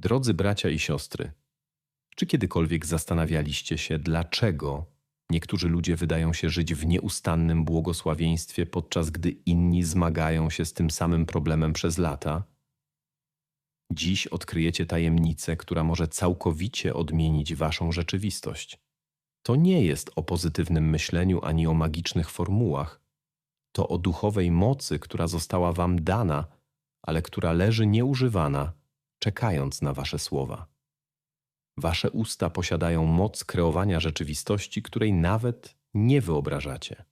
Drodzy bracia i siostry, czy kiedykolwiek zastanawialiście się, dlaczego niektórzy ludzie wydają się żyć w nieustannym błogosławieństwie, podczas gdy inni zmagają się z tym samym problemem przez lata? Dziś odkryjecie tajemnicę, która może całkowicie odmienić waszą rzeczywistość. To nie jest o pozytywnym myśleniu ani o magicznych formułach. To o duchowej mocy, która została wam dana, ale która leży nieużywana, czekając na wasze słowa. Wasze usta posiadają moc kreowania rzeczywistości, której nawet nie wyobrażacie.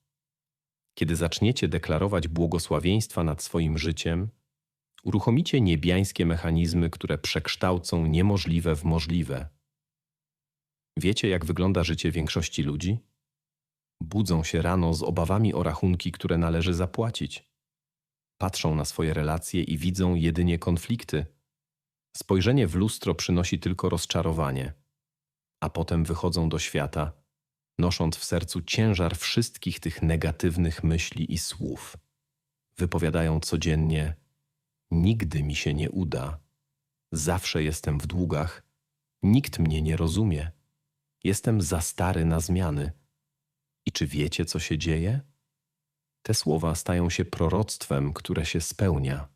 Kiedy zaczniecie deklarować błogosławieństwa nad swoim życiem, uruchomicie niebiańskie mechanizmy, które przekształcą niemożliwe w możliwe. Wiecie, jak wygląda życie większości ludzi? Budzą się rano z obawami o rachunki, które należy zapłacić. Patrzą na swoje relacje i widzą jedynie konflikty. Spojrzenie w lustro przynosi tylko rozczarowanie, a potem wychodzą do świata, nosząc w sercu ciężar wszystkich tych negatywnych myśli i słów. Wypowiadają codziennie: Nigdy mi się nie uda, zawsze jestem w długach, nikt mnie nie rozumie, jestem za stary na zmiany. I czy wiecie, co się dzieje? Te słowa stają się proroctwem, które się spełnia.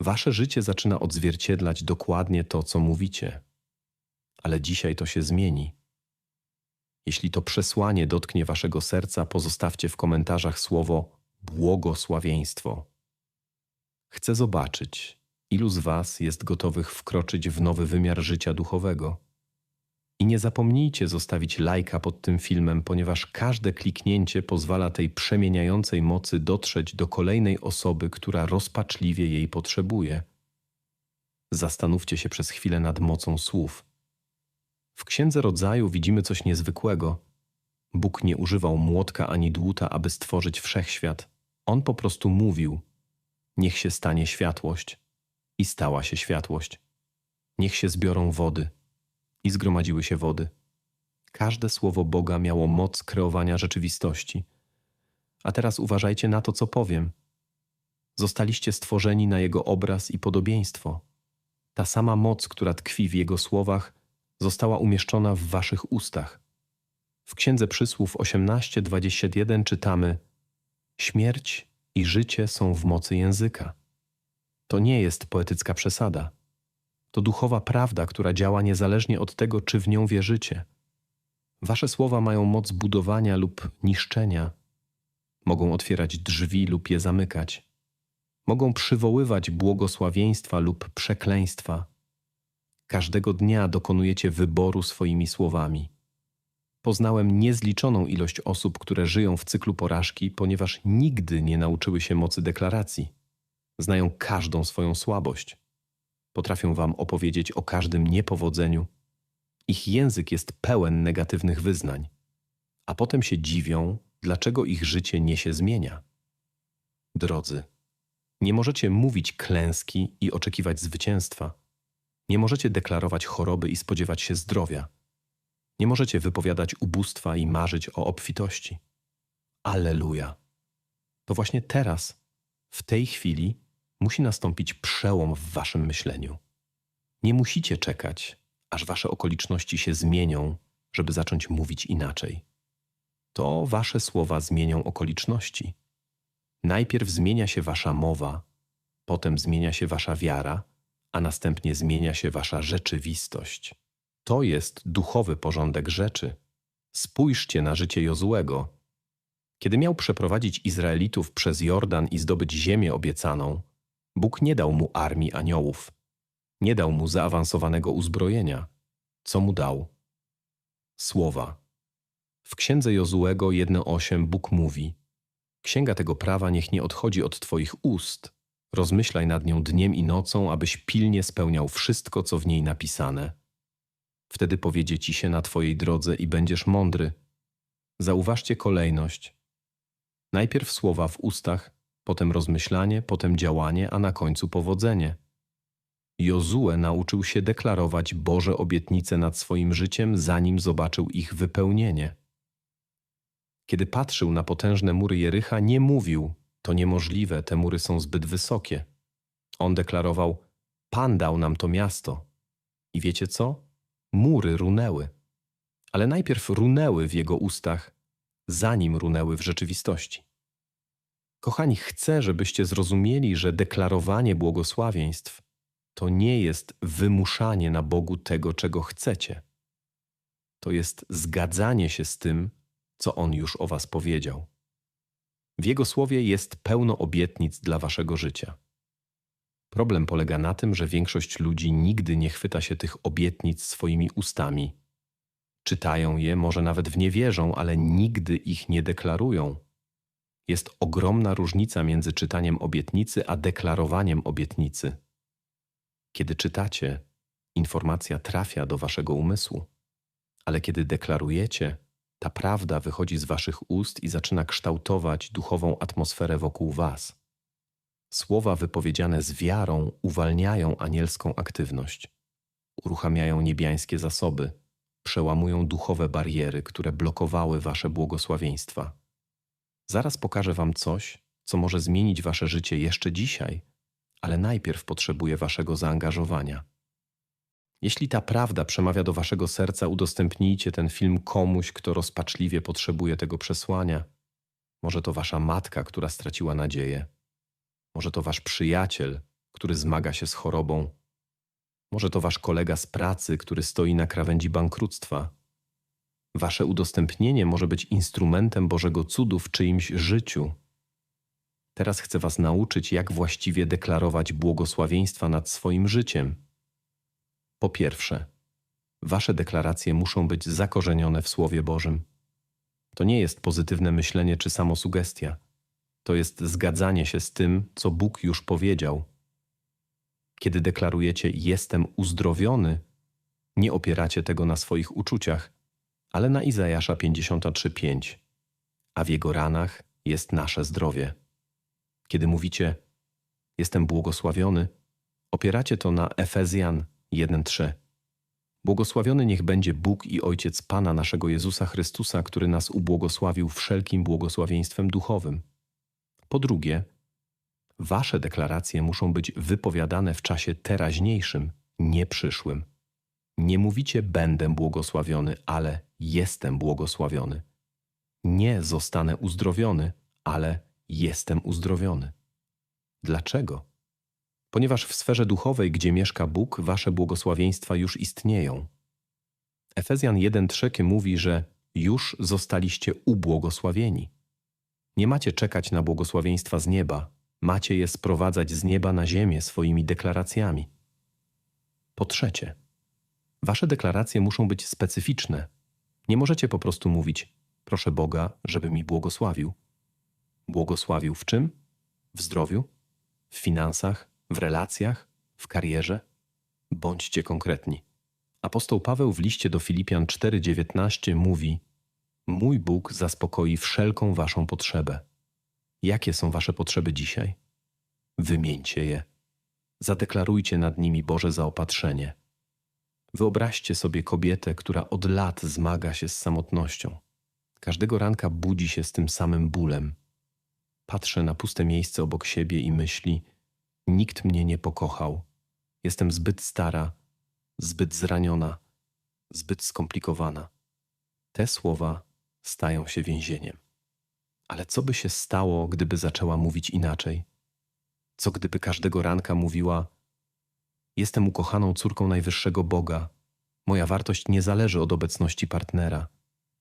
Wasze życie zaczyna odzwierciedlać dokładnie to, co mówicie. Ale dzisiaj to się zmieni. Jeśli to przesłanie dotknie waszego serca, pozostawcie w komentarzach słowo błogosławieństwo. Chcę zobaczyć, ilu z Was jest gotowych wkroczyć w nowy wymiar życia duchowego. I nie zapomnijcie zostawić lajka pod tym filmem, ponieważ każde kliknięcie pozwala tej przemieniającej mocy dotrzeć do kolejnej osoby, która rozpaczliwie jej potrzebuje. Zastanówcie się przez chwilę nad mocą słów. W Księdze Rodzaju widzimy coś niezwykłego. Bóg nie używał młotka ani dłuta, aby stworzyć wszechświat. On po prostu mówił: Niech się stanie światłość. I stała się światłość. Niech się zbiorą wody i zgromadziły się wody. Każde słowo Boga miało moc kreowania rzeczywistości. A teraz uważajcie na to, co powiem. Zostaliście stworzeni na Jego obraz i podobieństwo. Ta sama moc, która tkwi w Jego słowach, została umieszczona w waszych ustach. W Księdze Przysłów 18:21 czytamy: Śmierć i życie są w mocy języka. To nie jest poetycka przesada. To duchowa prawda, która działa niezależnie od tego, czy w nią wierzycie. Wasze słowa mają moc budowania lub niszczenia. Mogą otwierać drzwi lub je zamykać. Mogą przywoływać błogosławieństwa lub przekleństwa. Każdego dnia dokonujecie wyboru swoimi słowami. Poznałem niezliczoną ilość osób, które żyją w cyklu porażki, ponieważ nigdy nie nauczyły się mocy deklaracji. Znają każdą swoją słabość potrafią wam opowiedzieć o każdym niepowodzeniu. Ich język jest pełen negatywnych wyznań, a potem się dziwią, dlaczego ich życie nie się zmienia. Drodzy, nie możecie mówić klęski i oczekiwać zwycięstwa. Nie możecie deklarować choroby i spodziewać się zdrowia. Nie możecie wypowiadać ubóstwa i marzyć o obfitości. Alleluja! To właśnie teraz, w tej chwili, musi nastąpić przełom w waszym myśleniu. Nie musicie czekać, aż wasze okoliczności się zmienią, żeby zacząć mówić inaczej. To wasze słowa zmienią okoliczności. Najpierw zmienia się wasza mowa, potem zmienia się wasza wiara, a następnie zmienia się wasza rzeczywistość. To jest duchowy porządek rzeczy. Spójrzcie na życie Jozłego. Kiedy miał przeprowadzić Izraelitów przez Jordan i zdobyć ziemię obiecaną, Bóg nie dał mu armii aniołów, nie dał mu zaawansowanego uzbrojenia. Co mu dał? Słowa. W księdze Jozułego 1:8 Bóg mówi: Księga tego prawa niech nie odchodzi od Twoich ust. Rozmyślaj nad nią dniem i nocą, abyś pilnie spełniał wszystko, co w niej napisane. Wtedy powiedzie ci się na Twojej drodze i będziesz mądry. Zauważcie kolejność. Najpierw słowa w ustach, potem rozmyślanie, potem działanie, a na końcu powodzenie. Jozue nauczył się deklarować Boże obietnice nad swoim życiem, zanim zobaczył ich wypełnienie. Kiedy patrzył na potężne mury Jericha, nie mówił: To niemożliwe, te mury są zbyt wysokie. On deklarował: Pan dał nam to miasto, I wiecie co? Mury runęły. Ale najpierw runęły w jego ustach, zanim runęły w rzeczywistości. Kochani, chcę, żebyście zrozumieli, że deklarowanie błogosławieństw to nie jest wymuszanie na Bogu tego, czego chcecie. To jest zgadzanie się z tym, co On już o Was powiedział. W Jego słowie jest pełno obietnic dla Waszego życia. Problem polega na tym, że większość ludzi nigdy nie chwyta się tych obietnic swoimi ustami. Czytają je, może nawet w nie wierzą, ale nigdy ich nie deklarują. Jest ogromna różnica między czytaniem obietnicy a deklarowaniem obietnicy. Kiedy czytacie, informacja trafia do waszego umysłu, ale kiedy deklarujecie, ta prawda wychodzi z waszych ust i zaczyna kształtować duchową atmosferę wokół was. Słowa wypowiedziane z wiarą uwalniają anielską aktywność, uruchamiają niebiańskie zasoby, przełamują duchowe bariery, które blokowały wasze błogosławieństwa. Zaraz pokażę wam coś, co może zmienić wasze życie jeszcze dzisiaj, ale najpierw potrzebuje waszego zaangażowania. Jeśli ta prawda przemawia do waszego serca, udostępnijcie ten film komuś, kto rozpaczliwie potrzebuje tego przesłania. Może to wasza matka, która straciła nadzieję. Może to wasz przyjaciel, który zmaga się z chorobą. Może to wasz kolega z pracy, który stoi na krawędzi bankructwa. Wasze udostępnienie może być instrumentem Bożego cudu w czyimś życiu. Teraz chcę Was nauczyć, jak właściwie deklarować błogosławieństwa nad swoim życiem. Po pierwsze, Wasze deklaracje muszą być zakorzenione w Słowie Bożym. To nie jest pozytywne myślenie czy samosugestia. To jest zgadzanie się z tym, co Bóg już powiedział. Kiedy deklarujecie jestem uzdrowiony, nie opieracie tego na swoich uczuciach, ale na Izajasza 53:5. A w jego ranach jest nasze zdrowie. Kiedy mówicie jestem błogosławiony, opieracie to na Efezjan 1:3. Błogosławiony niech będzie Bóg i Ojciec Pana naszego Jezusa Chrystusa, który nas ubłogosławił wszelkim błogosławieństwem duchowym. Po drugie, wasze deklaracje muszą być wypowiadane w czasie teraźniejszym, nie przyszłym. Nie mówicie będę błogosławiony, ale jestem błogosławiony. Nie zostanę uzdrowiony, ale jestem uzdrowiony. Dlaczego? Ponieważ w sferze duchowej, gdzie mieszka Bóg, wasze błogosławieństwa już istnieją. Efezjan 1:3 mówi, że już zostaliście ubłogosławieni. Nie macie czekać na błogosławieństwa z nieba, macie je sprowadzać z nieba na ziemię swoimi deklaracjami. Po trzecie, wasze deklaracje muszą być specyficzne. Nie możecie po prostu mówić: Proszę Boga, żeby mi błogosławił. Błogosławił w czym? W zdrowiu? W finansach? W relacjach? W karierze? Bądźcie konkretni. Apostoł Paweł w liście do Filipian 4:19 mówi: Mój Bóg zaspokoi wszelką waszą potrzebę. Jakie są wasze potrzeby dzisiaj? Wymieńcie je. Zadeklarujcie nad nimi Boże zaopatrzenie. Wyobraźcie sobie kobietę, która od lat zmaga się z samotnością. Każdego ranka budzi się z tym samym bólem. Patrzę na puste miejsce obok siebie i myśli: Nikt mnie nie pokochał. Jestem zbyt stara, zbyt zraniona, zbyt skomplikowana. Te słowa stają się więzieniem. Ale co by się stało, gdyby zaczęła mówić inaczej? Co gdyby każdego ranka mówiła: Jestem ukochaną córką najwyższego Boga. Moja wartość nie zależy od obecności partnera.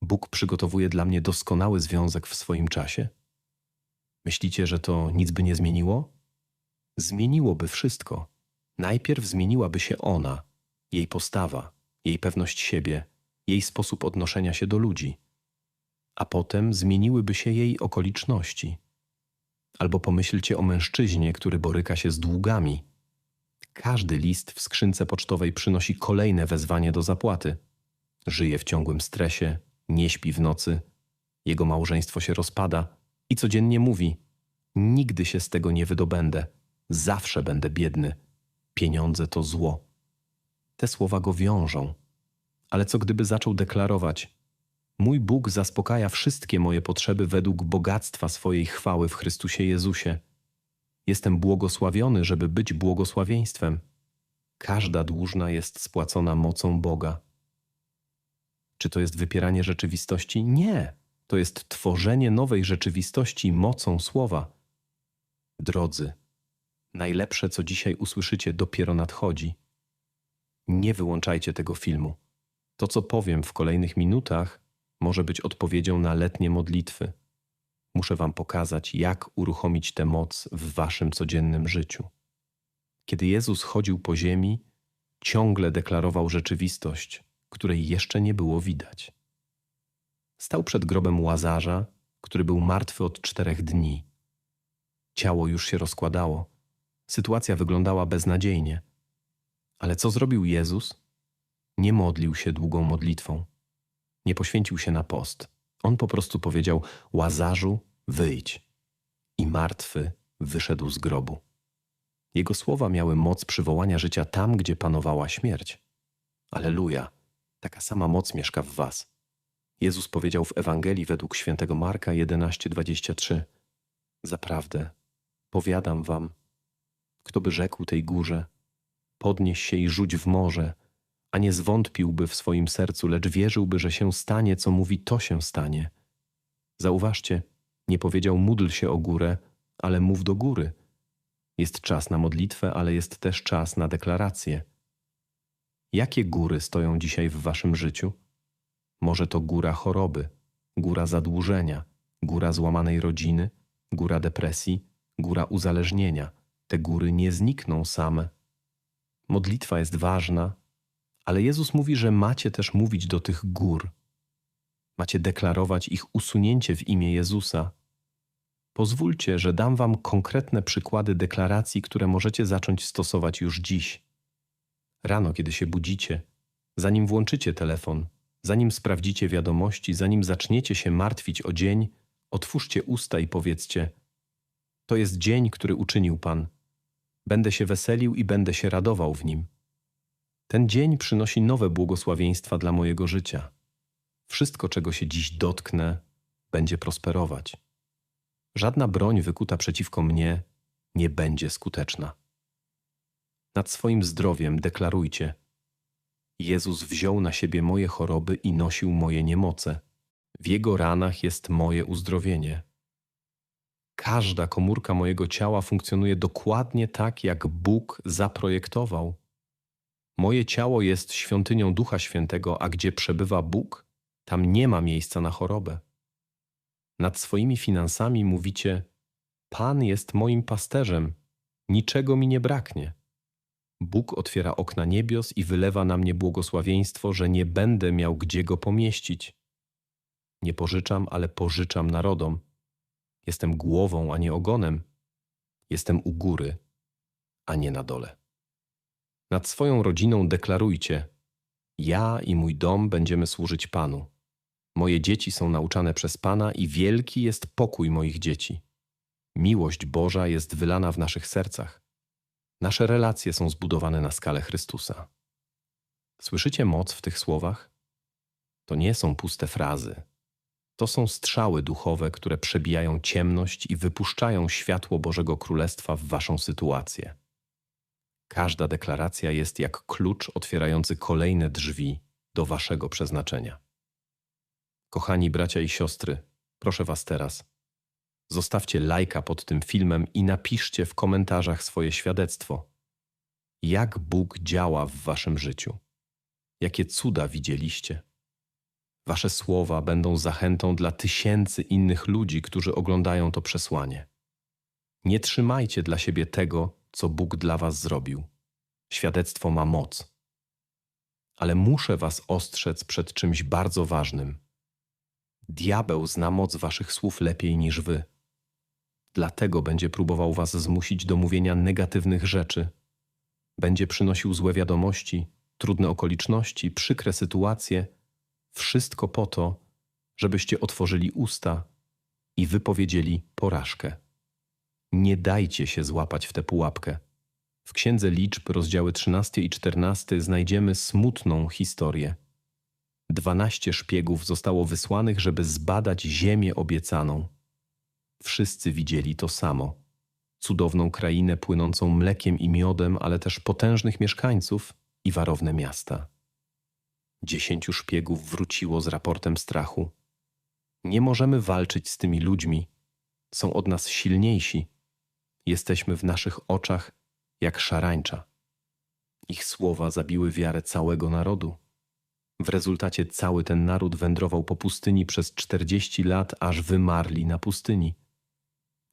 Bóg przygotowuje dla mnie doskonały związek w swoim czasie? Myślicie, że to nic by nie zmieniło? Zmieniłoby wszystko. Najpierw zmieniłaby się ona, jej postawa, jej pewność siebie, jej sposób odnoszenia się do ludzi. A potem zmieniłyby się jej okoliczności. Albo pomyślcie o mężczyźnie, który boryka się z długami. Każdy list w skrzynce pocztowej przynosi kolejne wezwanie do zapłaty. Żyje w ciągłym stresie, nie śpi w nocy, jego małżeństwo się rozpada i codziennie mówi: Nigdy się z tego nie wydobędę, zawsze będę biedny, pieniądze to zło. Te słowa go wiążą. Ale co gdyby zaczął deklarować: Mój Bóg zaspokaja wszystkie moje potrzeby według bogactwa swojej chwały w Chrystusie Jezusie. Jestem błogosławiony, żeby być błogosławieństwem. Każda dłużna jest spłacona mocą Boga. Czy to jest wypieranie rzeczywistości? Nie. To jest tworzenie nowej rzeczywistości mocą słowa. Drodzy, najlepsze, co dzisiaj usłyszycie, dopiero nadchodzi. Nie wyłączajcie tego filmu. To, co powiem w kolejnych minutach, może być odpowiedzią na letnie modlitwy. Muszę Wam pokazać, jak uruchomić tę moc w Waszym codziennym życiu. Kiedy Jezus chodził po ziemi, ciągle deklarował rzeczywistość, której jeszcze nie było widać. Stał przed grobem łazarza, który był martwy od czterech dni. Ciało już się rozkładało. Sytuacja wyglądała beznadziejnie. Ale co zrobił Jezus? Nie modlił się długą modlitwą. Nie poświęcił się na post. On po prostu powiedział: Łazarzu, wyjdź. I martwy wyszedł z grobu. Jego słowa miały moc przywołania życia tam, gdzie panowała śmierć. Aleluja! Taka sama moc mieszka w Was. Jezus powiedział w Ewangelii według świętego Marka 11:23: Zaprawdę, powiadam Wam, kto by rzekł tej górze: Podnieś się i rzuć w morze, a nie zwątpiłby w swoim sercu, lecz wierzyłby, że się stanie, co mówi, to się stanie. Zauważcie, nie powiedział módl się o górę, ale mów do góry. Jest czas na modlitwę, ale jest też czas na deklarację. Jakie góry stoją dzisiaj w waszym życiu? Może to góra choroby, góra zadłużenia, góra złamanej rodziny, góra depresji, góra uzależnienia. Te góry nie znikną same. Modlitwa jest ważna, ale Jezus mówi, że macie też mówić do tych gór. Macie deklarować ich usunięcie w imię Jezusa. Pozwólcie, że dam Wam konkretne przykłady deklaracji, które możecie zacząć stosować już dziś. Rano, kiedy się budzicie, zanim włączycie telefon, zanim sprawdzicie wiadomości, zanim zaczniecie się martwić o dzień, otwórzcie usta i powiedzcie: To jest dzień, który uczynił Pan. Będę się weselił i będę się radował w nim. Ten dzień przynosi nowe błogosławieństwa dla mojego życia. Wszystko, czego się dziś dotknę, będzie prosperować. Żadna broń wykuta przeciwko mnie nie będzie skuteczna. Nad swoim zdrowiem deklarujcie: Jezus wziął na siebie moje choroby i nosił moje niemoce. W jego ranach jest moje uzdrowienie. Każda komórka mojego ciała funkcjonuje dokładnie tak, jak Bóg zaprojektował. Moje ciało jest świątynią Ducha Świętego, a gdzie przebywa Bóg, tam nie ma miejsca na chorobę. Nad swoimi finansami mówicie: Pan jest moim pasterzem, niczego mi nie braknie. Bóg otwiera okna niebios i wylewa na mnie błogosławieństwo, że nie będę miał gdzie go pomieścić. Nie pożyczam, ale pożyczam narodom. Jestem głową, a nie ogonem. Jestem u góry, a nie na dole. Nad swoją rodziną deklarujcie: Ja i mój dom będziemy służyć Panu. Moje dzieci są nauczane przez Pana i wielki jest pokój moich dzieci. Miłość Boża jest wylana w naszych sercach. Nasze relacje są zbudowane na skalę Chrystusa. Słyszycie moc w tych słowach? To nie są puste frazy. To są strzały duchowe, które przebijają ciemność i wypuszczają światło Bożego Królestwa w waszą sytuację. Każda deklaracja jest jak klucz otwierający kolejne drzwi do waszego przeznaczenia. Kochani bracia i siostry, proszę was teraz. Zostawcie lajka pod tym filmem i napiszcie w komentarzach swoje świadectwo. Jak Bóg działa w waszym życiu? Jakie cuda widzieliście? Wasze słowa będą zachętą dla tysięcy innych ludzi, którzy oglądają to przesłanie. Nie trzymajcie dla siebie tego, co Bóg dla was zrobił. Świadectwo ma moc. Ale muszę was ostrzec przed czymś bardzo ważnym. Diabeł zna moc waszych słów lepiej niż wy. Dlatego będzie próbował was zmusić do mówienia negatywnych rzeczy. Będzie przynosił złe wiadomości, trudne okoliczności, przykre sytuacje. Wszystko po to, żebyście otworzyli usta i wypowiedzieli porażkę. Nie dajcie się złapać w tę pułapkę. W Księdze Liczb, rozdziały 13 i 14, znajdziemy smutną historię. Dwanaście szpiegów zostało wysłanych, żeby zbadać ziemię obiecaną. Wszyscy widzieli to samo. cudowną krainę płynącą mlekiem i miodem, ale też potężnych mieszkańców i warowne miasta. Dziesięciu szpiegów wróciło z raportem strachu. Nie możemy walczyć z tymi ludźmi. Są od nas silniejsi. Jesteśmy w naszych oczach jak szarańcza. Ich słowa zabiły wiarę całego narodu. W rezultacie cały ten naród wędrował po pustyni przez czterdzieści lat, aż wymarli na pustyni.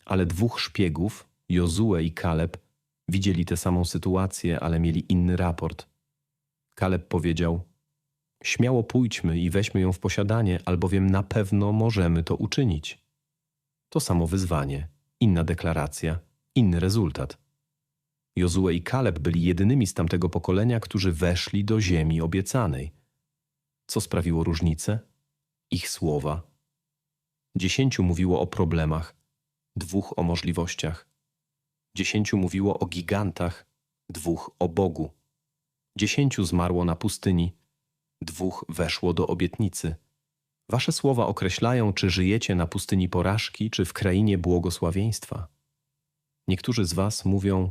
Ale dwóch szpiegów, Jozue i Kaleb, widzieli tę samą sytuację, ale mieli inny raport. Kaleb powiedział: Śmiało pójdźmy i weźmy ją w posiadanie, albowiem na pewno możemy to uczynić. To samo wyzwanie, inna deklaracja, inny rezultat. Jozue i Kaleb byli jedynymi z tamtego pokolenia, którzy weszli do ziemi obiecanej. Co sprawiło różnicę? Ich słowa. Dziesięciu mówiło o problemach, dwóch o możliwościach. Dziesięciu mówiło o gigantach, dwóch o Bogu. Dziesięciu zmarło na pustyni, dwóch weszło do obietnicy. Wasze słowa określają, czy żyjecie na pustyni porażki, czy w krainie błogosławieństwa. Niektórzy z was mówią,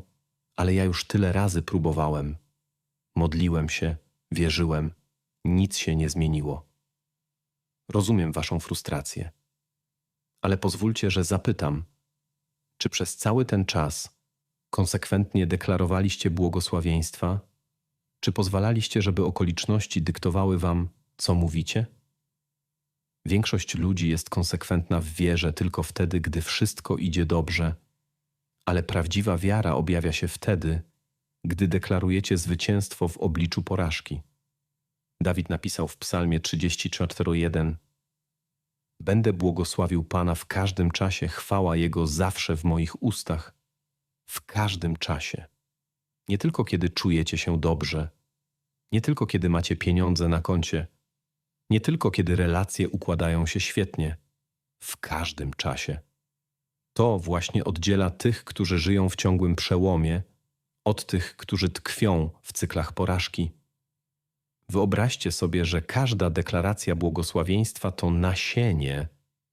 ale ja już tyle razy próbowałem. Modliłem się, wierzyłem, nic się nie zmieniło. Rozumiem waszą frustrację, ale pozwólcie, że zapytam, czy przez cały ten czas konsekwentnie deklarowaliście błogosławieństwa? Czy pozwalaliście, żeby okoliczności dyktowały wam, co mówicie? Większość ludzi jest konsekwentna w wierze tylko wtedy, gdy wszystko idzie dobrze, ale prawdziwa wiara objawia się wtedy, gdy deklarujecie zwycięstwo w obliczu porażki. Dawid napisał w Psalmie 34:1 Będę błogosławił Pana w każdym czasie, chwała Jego zawsze w moich ustach. W każdym czasie. Nie tylko kiedy czujecie się dobrze, nie tylko kiedy macie pieniądze na koncie, nie tylko kiedy relacje układają się świetnie, w każdym czasie. To właśnie oddziela tych, którzy żyją w ciągłym przełomie, od tych, którzy tkwią w cyklach porażki. Wyobraźcie sobie, że każda deklaracja błogosławieństwa to nasienie,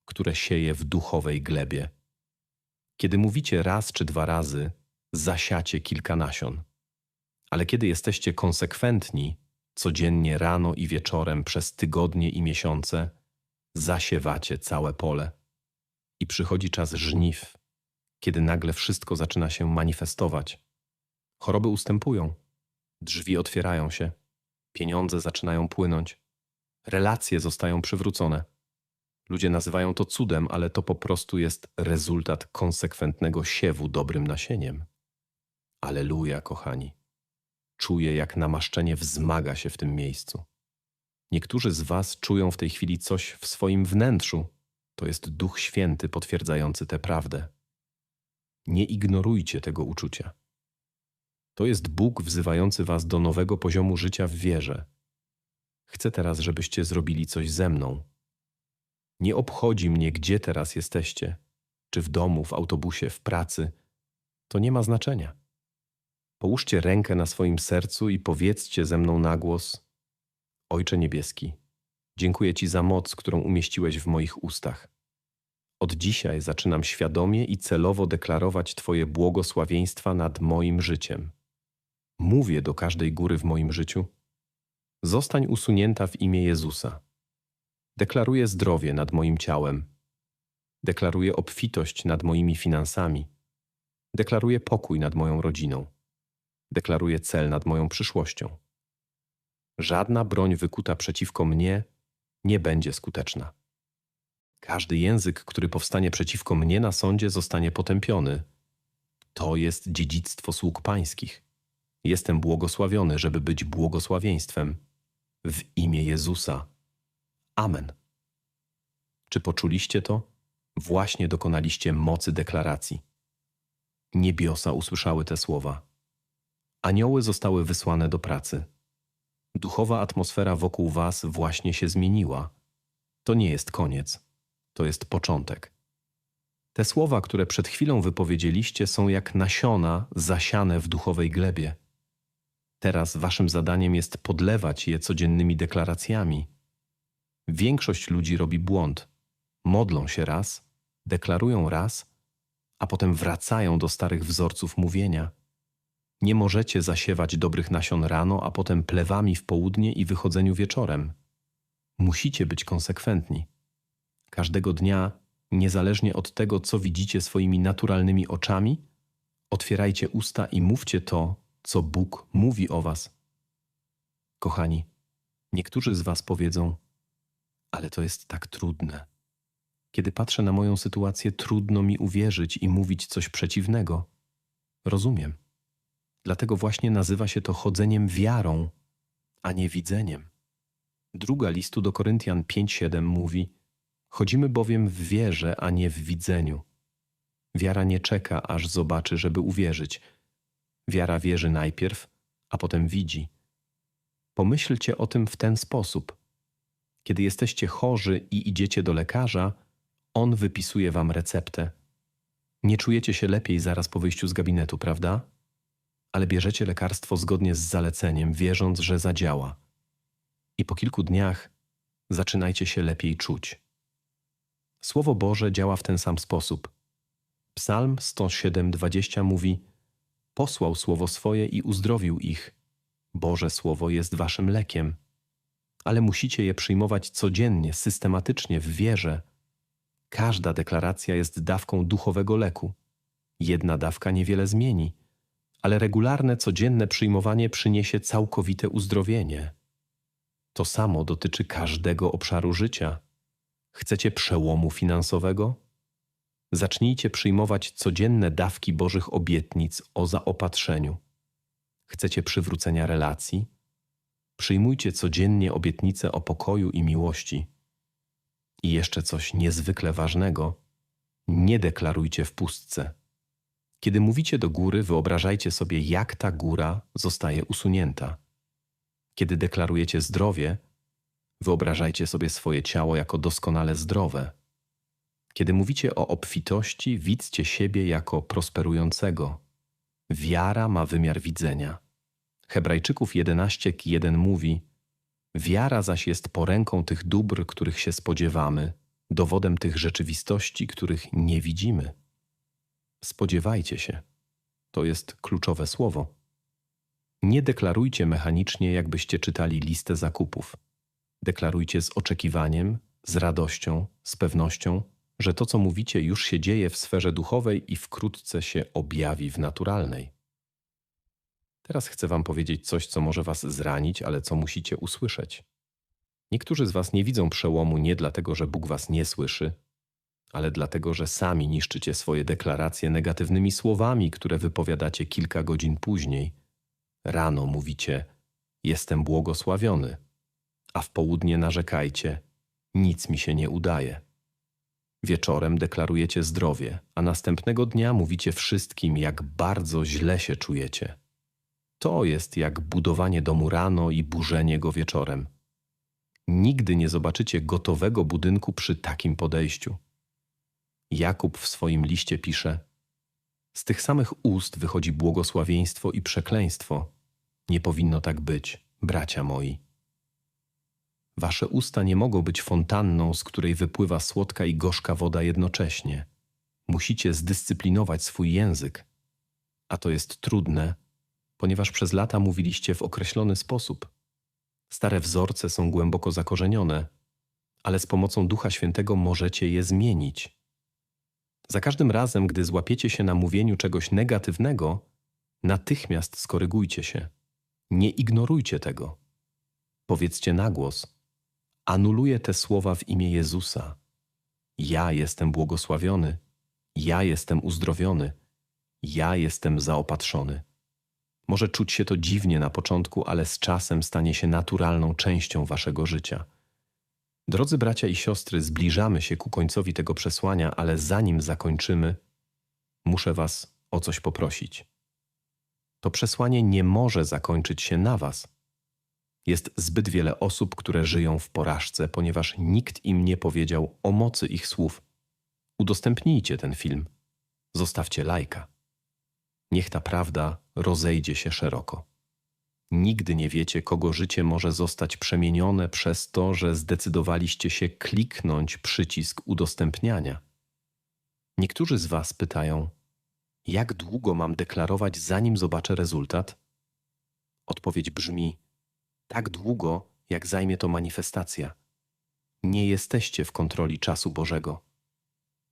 które sieje w duchowej glebie. Kiedy mówicie raz czy dwa razy, zasiacie kilka nasion. Ale kiedy jesteście konsekwentni, codziennie rano i wieczorem przez tygodnie i miesiące, zasiewacie całe pole. I przychodzi czas żniw, kiedy nagle wszystko zaczyna się manifestować. Choroby ustępują, drzwi otwierają się, pieniądze zaczynają płynąć, relacje zostają przywrócone. Ludzie nazywają to cudem, ale to po prostu jest rezultat konsekwentnego siewu dobrym nasieniem. Aleluja, kochani. Czuję, jak namaszczenie wzmaga się w tym miejscu. Niektórzy z Was czują w tej chwili coś w swoim wnętrzu. To jest Duch Święty potwierdzający tę prawdę. Nie ignorujcie tego uczucia. To jest Bóg wzywający Was do nowego poziomu życia w wierze. Chcę teraz, żebyście zrobili coś ze mną. Nie obchodzi mnie, gdzie teraz jesteście, czy w domu, w autobusie, w pracy. To nie ma znaczenia. Połóżcie rękę na swoim sercu i powiedzcie ze mną na głos: Ojcze Niebieski, dziękuję Ci za moc, którą umieściłeś w moich ustach. Od dzisiaj zaczynam świadomie i celowo deklarować Twoje błogosławieństwa nad moim życiem. Mówię do każdej góry w moim życiu: Zostań usunięta w imię Jezusa. Deklaruję zdrowie nad moim ciałem. Deklaruję obfitość nad moimi finansami. Deklaruję pokój nad moją rodziną. Deklaruję cel nad moją przyszłością. Żadna broń wykuta przeciwko mnie nie będzie skuteczna. Każdy język, który powstanie przeciwko mnie na sądzie, zostanie potępiony. To jest dziedzictwo sług pańskich. Jestem błogosławiony, żeby być błogosławieństwem. W imię Jezusa. Amen. Czy poczuliście to? Właśnie dokonaliście mocy deklaracji. Niebiosa usłyszały te słowa. Anioły zostały wysłane do pracy. Duchowa atmosfera wokół Was właśnie się zmieniła. To nie jest koniec, to jest początek. Te słowa, które przed chwilą wypowiedzieliście, są jak nasiona zasiane w duchowej glebie. Teraz Waszym zadaniem jest podlewać je codziennymi deklaracjami. Większość ludzi robi błąd. Modlą się raz, deklarują raz, a potem wracają do starych wzorców mówienia. Nie możecie zasiewać dobrych nasion rano, a potem plewami w południe i wychodzeniu wieczorem. Musicie być konsekwentni. Każdego dnia, niezależnie od tego, co widzicie swoimi naturalnymi oczami, otwierajcie usta i mówcie to, co Bóg mówi o Was. Kochani, niektórzy z Was powiedzą: Ale to jest tak trudne. Kiedy patrzę na moją sytuację, trudno mi uwierzyć i mówić coś przeciwnego. Rozumiem. Dlatego właśnie nazywa się to chodzeniem wiarą, a nie widzeniem. Druga listu do Koryntian 5:7 mówi: Chodzimy bowiem w wierze, a nie w widzeniu. Wiara nie czeka, aż zobaczy, żeby uwierzyć. Wiara wierzy najpierw, a potem widzi. Pomyślcie o tym w ten sposób. Kiedy jesteście chorzy i idziecie do lekarza, on wypisuje wam receptę. Nie czujecie się lepiej zaraz po wyjściu z gabinetu, prawda? Ale bierzecie lekarstwo zgodnie z zaleceniem, wierząc, że zadziała. I po kilku dniach zaczynajcie się lepiej czuć. Słowo Boże działa w ten sam sposób. Psalm 107:20 mówi: Posłał słowo swoje i uzdrowił ich. Boże słowo jest waszym lekiem. Ale musicie je przyjmować codziennie, systematycznie, w wierze. Każda deklaracja jest dawką duchowego leku. Jedna dawka niewiele zmieni, ale regularne, codzienne przyjmowanie przyniesie całkowite uzdrowienie. To samo dotyczy każdego obszaru życia. Chcecie przełomu finansowego? Zacznijcie przyjmować codzienne dawki Bożych obietnic o zaopatrzeniu. Chcecie przywrócenia relacji? Przyjmujcie codziennie obietnice o pokoju i miłości. I jeszcze coś niezwykle ważnego: nie deklarujcie w pustce. Kiedy mówicie do góry, wyobrażajcie sobie, jak ta góra zostaje usunięta. Kiedy deklarujecie zdrowie, wyobrażajcie sobie swoje ciało jako doskonale zdrowe. Kiedy mówicie o obfitości, widzcie siebie jako prosperującego. Wiara ma wymiar widzenia. Hebrajczyków 11:1 mówi: Wiara zaś jest poręką tych dóbr, których się spodziewamy, dowodem tych rzeczywistości, których nie widzimy. Spodziewajcie się. To jest kluczowe słowo. Nie deklarujcie mechanicznie, jakbyście czytali listę zakupów. Deklarujcie z oczekiwaniem, z radością, z pewnością, że to, co mówicie, już się dzieje w sferze duchowej i wkrótce się objawi w naturalnej. Teraz chcę Wam powiedzieć coś, co może Was zranić, ale co musicie usłyszeć. Niektórzy z Was nie widzą przełomu nie dlatego, że Bóg Was nie słyszy, ale dlatego, że sami niszczycie swoje deklaracje negatywnymi słowami, które wypowiadacie kilka godzin później. Rano mówicie: Jestem błogosławiony, a w południe narzekajcie: Nic mi się nie udaje. Wieczorem deklarujecie zdrowie, a następnego dnia mówicie wszystkim, jak bardzo źle się czujecie. To jest jak budowanie domu rano i burzenie go wieczorem. Nigdy nie zobaczycie gotowego budynku przy takim podejściu. Jakub w swoim liście pisze: Z tych samych ust wychodzi błogosławieństwo i przekleństwo. Nie powinno tak być, bracia moi. Wasze usta nie mogą być fontanną, z której wypływa słodka i gorzka woda jednocześnie. Musicie zdyscyplinować swój język. A to jest trudne, ponieważ przez lata mówiliście w określony sposób. Stare wzorce są głęboko zakorzenione, ale z pomocą Ducha Świętego możecie je zmienić. Za każdym razem, gdy złapiecie się na mówieniu czegoś negatywnego, natychmiast skorygujcie się. Nie ignorujcie tego. Powiedzcie na głos: Anuluję te słowa w imię Jezusa. Ja jestem błogosławiony, ja jestem uzdrowiony, ja jestem zaopatrzony. Może czuć się to dziwnie na początku, ale z czasem stanie się naturalną częścią waszego życia. Drodzy bracia i siostry, zbliżamy się ku końcowi tego przesłania, ale zanim zakończymy, muszę was o coś poprosić. To przesłanie nie może zakończyć się na was. Jest zbyt wiele osób, które żyją w porażce, ponieważ nikt im nie powiedział o mocy ich słów. Udostępnijcie ten film. Zostawcie lajka. Niech ta prawda rozejdzie się szeroko. Nigdy nie wiecie, kogo życie może zostać przemienione przez to, że zdecydowaliście się kliknąć przycisk udostępniania. Niektórzy z Was pytają, jak długo mam deklarować, zanim zobaczę rezultat? Odpowiedź brzmi: tak długo, jak zajmie to manifestacja. Nie jesteście w kontroli czasu Bożego.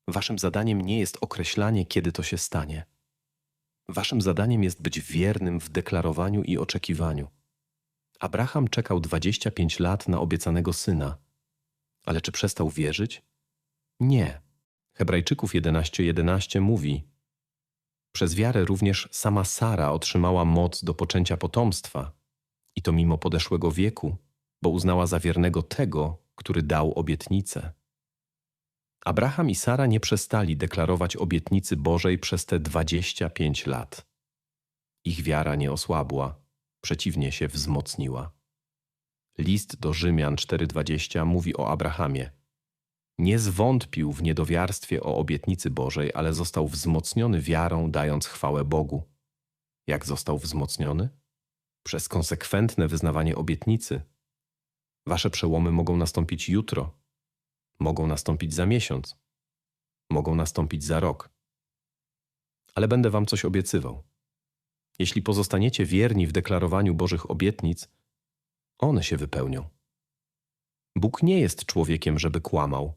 Waszym zadaniem nie jest określanie, kiedy to się stanie. Waszym zadaniem jest być wiernym w deklarowaniu i oczekiwaniu. Abraham czekał 25 lat na obiecanego syna. Ale czy przestał wierzyć? Nie. Hebrajczyków 11:11 11 mówi: Przez wiarę również sama Sara otrzymała moc do poczęcia potomstwa, i to mimo podeszłego wieku, bo uznała za wiernego tego, który dał obietnicę. Abraham i Sara nie przestali deklarować obietnicy Bożej przez te 25 lat. Ich wiara nie osłabła, przeciwnie się wzmocniła. List do Rzymian 4:20 mówi o Abrahamie. Nie zwątpił w niedowiarstwie o obietnicy Bożej, ale został wzmocniony wiarą, dając chwałę Bogu. Jak został wzmocniony? Przez konsekwentne wyznawanie obietnicy. Wasze przełomy mogą nastąpić jutro, mogą nastąpić za miesiąc, mogą nastąpić za rok. Ale będę wam coś obiecywał. Jeśli pozostaniecie wierni w deklarowaniu Bożych obietnic, one się wypełnią. Bóg nie jest człowiekiem, żeby kłamał.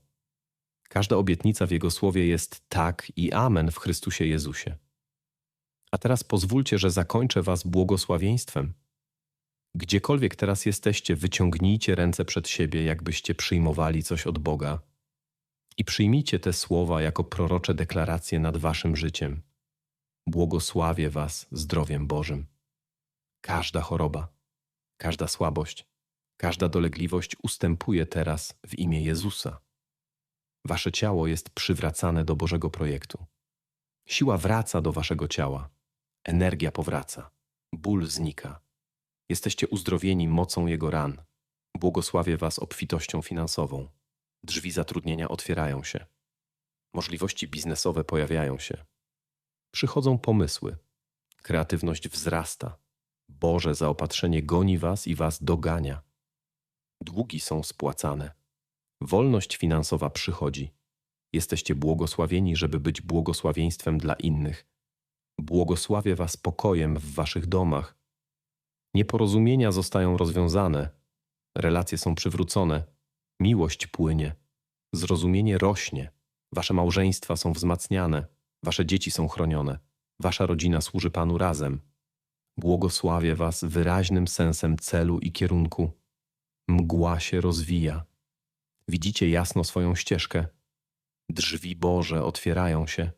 Każda obietnica w Jego słowie jest tak i amen w Chrystusie Jezusie. A teraz pozwólcie, że zakończę Was błogosławieństwem. Gdziekolwiek teraz jesteście, wyciągnijcie ręce przed siebie, jakbyście przyjmowali coś od Boga i przyjmijcie te słowa jako prorocze deklaracje nad Waszym życiem. Błogosławię Was zdrowiem Bożym. Każda choroba, każda słabość, każda dolegliwość ustępuje teraz w imię Jezusa. Wasze ciało jest przywracane do Bożego projektu. Siła wraca do Waszego ciała, energia powraca, ból znika. Jesteście uzdrowieni mocą Jego ran. Błogosławię Was obfitością finansową. Drzwi zatrudnienia otwierają się. Możliwości biznesowe pojawiają się. Przychodzą pomysły. Kreatywność wzrasta. Boże zaopatrzenie goni Was i Was dogania. Długi są spłacane. Wolność finansowa przychodzi. Jesteście błogosławieni, żeby być błogosławieństwem dla innych. Błogosławię Was pokojem w Waszych domach. Nieporozumienia zostają rozwiązane, relacje są przywrócone, miłość płynie, zrozumienie rośnie, Wasze małżeństwa są wzmacniane, Wasze dzieci są chronione, Wasza rodzina służy Panu razem. Błogosławię Was wyraźnym sensem celu i kierunku. Mgła się rozwija. Widzicie jasno swoją ścieżkę. Drzwi Boże otwierają się.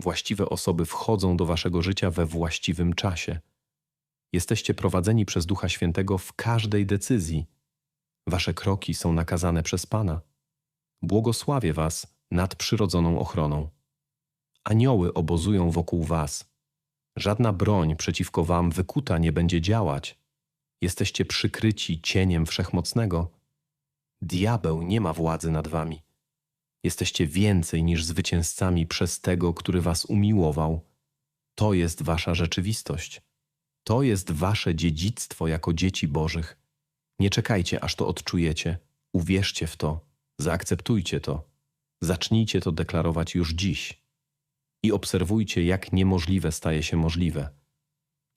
Właściwe osoby wchodzą do Waszego życia we właściwym czasie. Jesteście prowadzeni przez Ducha Świętego w każdej decyzji. Wasze kroki są nakazane przez Pana. Błogosławię Was nad przyrodzoną ochroną. Anioły obozują wokół Was. Żadna broń przeciwko Wam wykuta nie będzie działać. Jesteście przykryci cieniem wszechmocnego. Diabeł nie ma władzy nad Wami. Jesteście więcej niż zwycięzcami przez tego, który Was umiłował. To jest Wasza rzeczywistość. To jest Wasze dziedzictwo jako dzieci Bożych. Nie czekajcie, aż to odczujecie. Uwierzcie w to, zaakceptujcie to. Zacznijcie to deklarować już dziś i obserwujcie, jak niemożliwe staje się możliwe,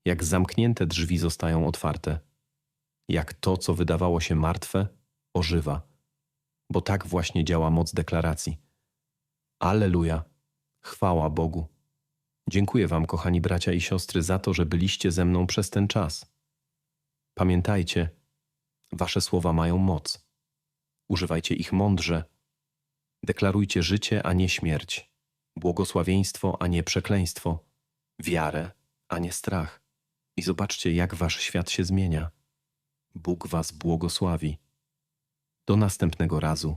jak zamknięte drzwi zostają otwarte, jak to, co wydawało się martwe, ożywa, bo tak właśnie działa moc deklaracji. Aleluja! Chwała Bogu! Dziękuję Wam, kochani bracia i siostry, za to, że byliście ze mną przez ten czas. Pamiętajcie, Wasze słowa mają moc. Używajcie ich mądrze. Deklarujcie życie, a nie śmierć błogosławieństwo, a nie przekleństwo, wiarę, a nie strach. I zobaczcie, jak wasz świat się zmienia. Bóg was błogosławi. Do następnego razu.